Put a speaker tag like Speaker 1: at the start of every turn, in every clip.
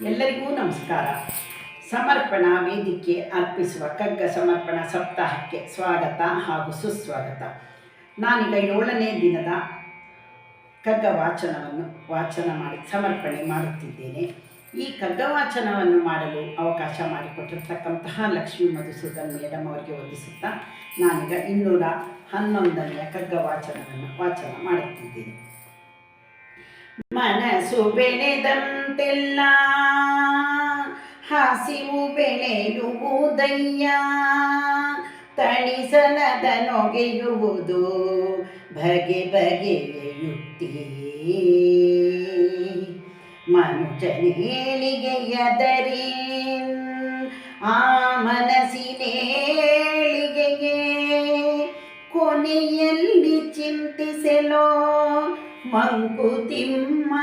Speaker 1: ಎಲ್ಲರಿಗೂ ನಮಸ್ಕಾರ. ಸಮರ್ಪಣಾ ವೇದಿಕೆ ಅರ್ಪಿಸುವ ಕಗ್ಗ ಸಮರ್ಪಣಾ ಸಪ್ತಾಹಕ್ಕೆ ಸ್ವಾಗತ ಹಾಗೂ ಸುಸ್ವಾಗತ. ನಾನೀಗ ಏಳನೇ ದಿನದ ಕಗ್ಗ ವಾಚನವನ್ನು ವಾಚನ ಮಾಡಿ ಸಮರ್ಪಣೆ ಮಾಡುತ್ತಿದ್ದೇನೆ. ಈ ಕಗ್ಗ ವಾಚನವನ್ನು ಮಾಡಲು ಅವಕಾಶ ಮಾಡಿಕೊಟ್ಟಿರ್ತಕ್ಕಂತಹ ಲಕ್ಷ್ಮೀ ಮಧುಸೂದನ್ ಮೇಡಮ್ ಅವರಿಗೆ ವಂದಿಸುತ್ತಾ ನಾನೀಗ ಇನ್ನೂರ ಹನ್ನೊಂದನೆಯ ಕಗ್ಗ ವಾಚನವನ್ನು ವಾಚನ ಮಾಡುತ್ತಿದ್ದೇನೆ. ಮನಸ್ಸು ಬೆಳೆದಂತೆಲ್ಲ ಹಸಿವು ಬೆಳೆಯುವುದಯ್ಯ. ತಣಿಸಲದ ನೊಗೆಯುವುದು ಬಗೆ ಬಗೆಯ ಯುಕ್ತಿ ಮನುಜನೇಳಿಗೆಯದರಿ ಆ ಮನಸ್ಸಿನೇಳಿಗೆಗೆ ಕೊನೆಯಲ್ಲಿ ಚಿಂತಿಸಲೋ ಮಂಕುತಿಮ್ಮ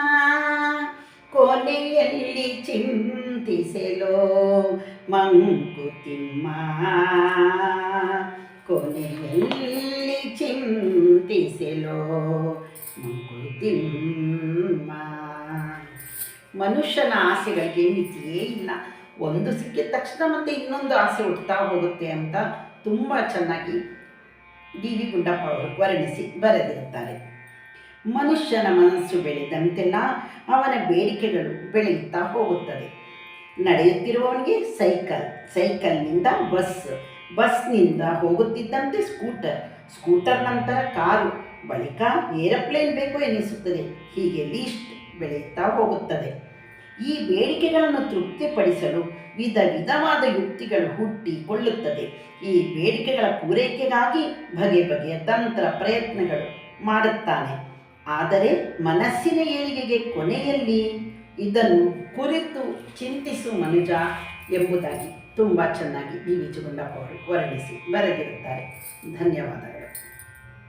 Speaker 1: ಕೊನೆಯಲ್ಲಿ ಚಿಂತಿಸಲೋ ಮಂಕುತಿಮ್ಮ. ಕೊನೆಯಲ್ಲಿ ಚಿಂತಿಸಲೋ ಮಂಕುತಿಮ್ಮ. ಮನುಷ್ಯನ ಆಸೆಗಳಿಗೆ ಮಿತಿಯೇ ಇಲ್ಲ. ಒಂದು ಸಿಕ್ಕಿದ ತಕ್ಷಣ ಮತ್ತೆ ಇನ್ನೊಂದು ಆಸೆ ಹುಡ್ತಾ ಹೋಗುತ್ತೆ ಅಂತ ತುಂಬ ಚೆನ್ನಾಗಿ ಡಿ ವಿ ಗುಂಡಪ್ಪ ಅವರು ವರ್ಣಿಸಿ ಬರೆದಿರುತ್ತಾರೆ ಮನುಷ್ಯನ ಮನಸ್ಸು ಬೆಳೆದಂತೆಲ್ಲ ಅವನ ಬೇಡಿಕೆಗಳು ಬೆಳೆಯುತ್ತಾ ಹೋಗುತ್ತದೆ. ನಡೆಯುತ್ತಿರುವವನಿಗೆ ಸೈಕಲ್, ಸೈಕಲ್ನಿಂದ ಬಸ್, ಬಸ್ನಿಂದ ಹೋಗುತ್ತಿದ್ದಂತೆ ಸ್ಕೂಟರ್ ಸ್ಕೂಟರ್ ನಂತರ ಕಾರು, ಬಳಿಕ ಏರೋಪ್ಲೇನ್ ಬೇಕು ಎನಿಸುತ್ತದೆ. ಹೀಗೆ ಲೀಸ್ಟ್ ಬೆಳೆಯುತ್ತಾ ಹೋಗುತ್ತದೆ. ಈ ಬೇಡಿಕೆಗಳನ್ನು ತೃಪ್ತಿಪಡಿಸಲು ವಿಧ ವಿಧವಾದ ಯುಕ್ತಿಗಳು ಹುಟ್ಟಿಕೊಳ್ಳುತ್ತದೆ. ಈ ಬೇಡಿಕೆಗಳ ಪೂರೈಕೆಗಾಗಿ ಬಗೆ ಬಗೆಯ ತಂತ್ರ ಪ್ರಯತ್ನಗಳು ಮಾಡುತ್ತಾನೆ. ಆದರೆ ಮನಸ್ಸಿನ ಏಳಿಗೆಗೆ ಕೊನೆಯಲ್ಲಿ ಇದನ್ನು ಕುರಿತು ಚಿಂತಿಸು ಮನುಜ ಎಂಬುದಾಗಿ ತುಂಬ ಚೆನ್ನಾಗಿ ಬಿವಿ ವಿ ಅವರು ವರ್ಣಿಸಿ ಬರೆದಿರುತ್ತಾರೆ. ಧನ್ಯವಾದಗಳು.